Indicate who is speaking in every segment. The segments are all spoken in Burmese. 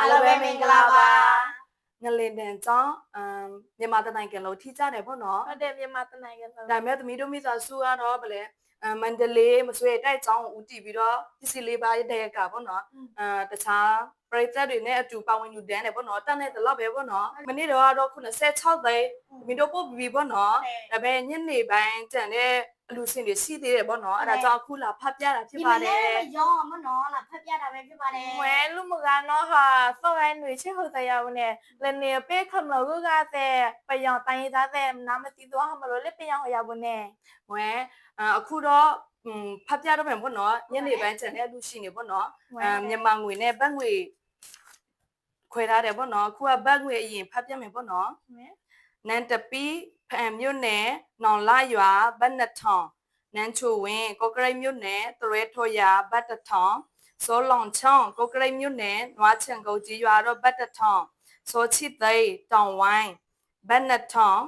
Speaker 1: အားလုံးပဲမင်္ဂလာပါ
Speaker 2: ငလင်တန်ကြောင့်အမ်မြန်မာတနိုင်ငံလုံးထိကြတယ်ပေါ့နော်
Speaker 1: ဟုတ်တယ်မြန်မာတနိုင်ငံလုံး
Speaker 2: ဒါပေမဲ့သမီးတို့မိသားစုကတော့ဗလဲအမ်မန္တလေးမဆွေတိုက်ကြောင်းကိုဦးတည်ပြီးတော့ပစ္စည်းလေးပါတဲ့ကပေါ့နော်အဲတခြား ပရိသတ်တွေနဲ့အတူပါဝင်လူတန်းတယ်ပေါ့နော်တန်းတဲ့တလောက်ပဲပေါ့နော်မနေ့တော့ကတော့96သိန်းသမီးတို့ပို့ပြီးပြီပေါ့နော်ဒါပေမဲ့ညနေပိုင်းတန်တဲ့အလူစင်တွေရှိသေးတယ်ပေါ့နော်အဲ့ဒါကြောင့်အခုလာဖတ်ပြတာဖြစ်
Speaker 3: ဒီ
Speaker 2: ပါ
Speaker 3: မ
Speaker 2: တ
Speaker 3: နေ့
Speaker 2: ယ်
Speaker 3: ကရောမနော်လာဖတ်ပြတာပဲဖြစ်ပါတယ်
Speaker 1: ဝဲလူမကတော့ဟာစောရိုင်းတွေချစ်ဟုတ်တရားဝင်နဲ့လည်းနေပေးခမလို့ကတဲ့ပယောင်တိုင်းသားတဲ့နာမတိတော့မလို့လက်ပယောင်ရပါနဲ့
Speaker 2: ဝဲအခုတော့ဖတ်ပြတော့မယ်ပေါ့နော်ညနေပိုင်းတန်တဲ့အလူရှိနေပေါ့နော်အဲမြန်မာငွေနဲ့ဘတ်ငွေ ခွဲထားတယ်ပေါ့နော်အခုကဘတ်ငွေအရင်ဖတ်ပြမယ်ပေါ့နော်နန်တပီဖန်မြို့နယ်နောင်လာရွာဘတ်နှစ်ထောင်နန်းချိုဝင်းကော့ကရိတ်မြို့နယ်တရဲထော်ရာဘတ်တစ်ထောင်စောလောင်ချောင်းကော့ကရိတ်မြို့နယ်နွားချံကုတ်ကြီးရွာတော့ဘတ်တစ်ထောင်စောချစ်သိန်းတောင်ဝိုင်းဘတ်နှစ်ထောင်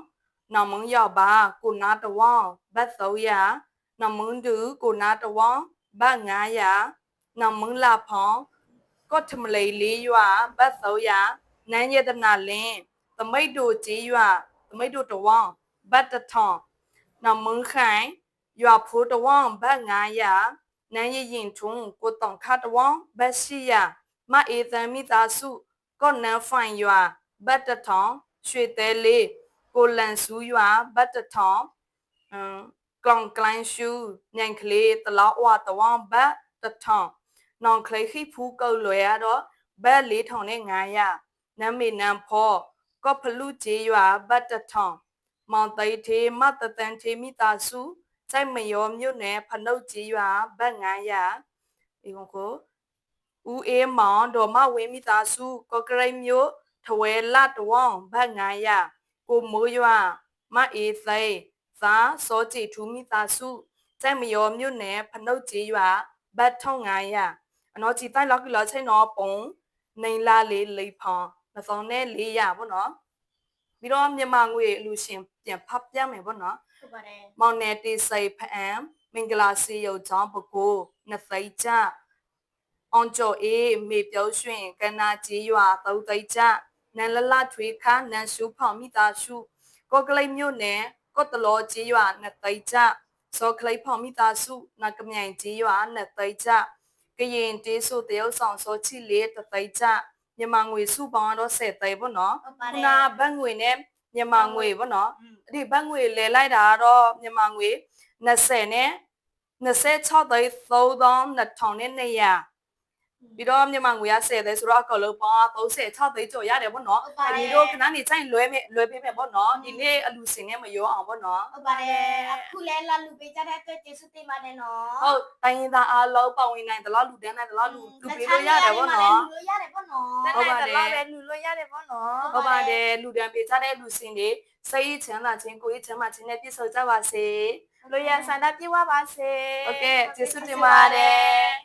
Speaker 2: နောင်မုံရောက်ပါကိုနာတဝေါဘတ်300နောင်မုံတူကိုနာတဝေါဘတ်900နောင်မုံလာဖောင်း ကော့ထမလိလေးရွာဘတ်300နန်းရတနာလင်းသမိတ်တို့ကြီးရွာသမိတ်တို့တဝေါဘတ်တစ်ထောင်နမုံခိုင်ရွာဖိုးတဝေါဘတ်900နန်းရရင်ထုံးကိုတောင်ခတဝေါဘတ်800မအေသံမိသားစုကော့နန်းဖိုင်ရွာဘတ်တစ်ထောင်ရွှေတဲလေးကိုလန်စုရွာဘတ်တစ်ထောင်အမ်ကလောင်ကလိုင်းရှူညံကလေးတလောက်ဝတဝေါဘတ်တစ်ထောင် နောင်ခလိခိဖူးကုတ်လွယ်ရတော့ဘတ်4500နမ်းမေနန်းဖောကော့ဖလူကျေးရွာဘတ်တထောင်မောင်သိထေးမတတန်ထေမိသားစုစိုက်မယောမြို့နယ်ဖနုတ်ကျေးရွာဘတ်900ဒီကုန်းကိုဦးအေးမောင်ဒေါ်မဝင်းမိသားစုကော့ကရိတ်မြို့ထဝဲလတဝေါဘတ်900ကိုမိုးရွာမအေးသိန်းသာစောကြည်ထူးမိသားစုစိုက်မယောမြို့နယ်ဖနုတ်ကျေးရွာဘတ်1500 အနော်ကြည်တိုက်လောက်ကြလာချိန်တော့ပုံနေလာလေးလိဖောင်းမစောင်းနဲ့လေးရပေါ့နော်ပြီးတော့မြန်မာငွေအလူရှင်ပြန်ဖတ်ပြမယ်ပေါ့နော်
Speaker 3: ဟုတ်ပါတယ်
Speaker 2: မောင်နယ်တေစိတ်ဖအံမင်္ဂလာစီရုပ်ချောင်းပကိုနှစ်သိကြအောင်ကျော်အေးမေပြောရွှင်ကနာကြီးရွာသုံးသိကြနန်လလထွေခါနန်ရှုဖောင်မိသားစုကော့ကလိတ်မြို့နယ်ကော့တလောကြီးရွာနှစ်သိကြစောကလိတ်ဖောင်မိသားစုနကမြိုင်ကြီးရွာနှစ်သိကြ ကရင်တေးဆိုတရုတ်ဆောင်စောချီလေးတသိကြမြန်မာငွေစုပေါင်းတော့10သိပေါ့နော်
Speaker 3: ဟုတ်ပါတ
Speaker 2: ခု
Speaker 3: ယ်
Speaker 2: နဘတ်ငွေနဲ့မြန်မာငွေပေါ့နော်
Speaker 3: อืม
Speaker 2: အဲ့ဒီဘတ်ငွေလဲလိုက်တာကတော့မြန်မာငွေ20နဲ့26သိ3200နဲ့200 ပြီးတော့မြန်မာငွေက10သိဆိုတော့အကောင်လုံးပေါင်း36သိကျော်ရတယ်ပေါ့နော်
Speaker 3: ဟုတ်ပါ
Speaker 2: အ
Speaker 3: တ
Speaker 2: ဒီ
Speaker 3: ယ်
Speaker 2: တို့ခဏနေချိန်လွဲမဲ့လွဲပေးမယ်ပေါ့နော်ဒီနေ့အလူစင်နဲ့မရောအောင်ပေါ့နော်
Speaker 3: ဟုတ်ပါတယ်အခုလဲလာလူပေးကြတဲ့အတွက်ကျေးဇူးတင်ပါတယ်နော်
Speaker 2: ဟုတ်တိုင်းရင်းသားအားလုံးပတ်ဝင်နိုင်တယ်လို့လူတန်းနိုင်တယ်လို့လူလူပေးလို့ရတယ်ပေါ့နော်
Speaker 3: လူလို့ရတယ်ပေါ့နော်
Speaker 1: တ
Speaker 2: ဟုတ်
Speaker 1: နေ့
Speaker 2: ပါ
Speaker 1: တ
Speaker 2: တယ်
Speaker 1: လောက်ပဲလူလို့ရတယ်ပေါ့နော်
Speaker 2: ဟုတ်ပါတယ်လူတန်းပေးကြတဲ့လူစင်တွေစိတ်ချမ်းသာခြင်းကိုယ်ချမ်းသာခြင်းနဲ့ပြည့်စုံကြပါစေ
Speaker 1: လူရဆန္ဒပြေဝပါစေ
Speaker 2: ဟုတ်ကဲ့ကျေးဇူးတင်ပါတယ်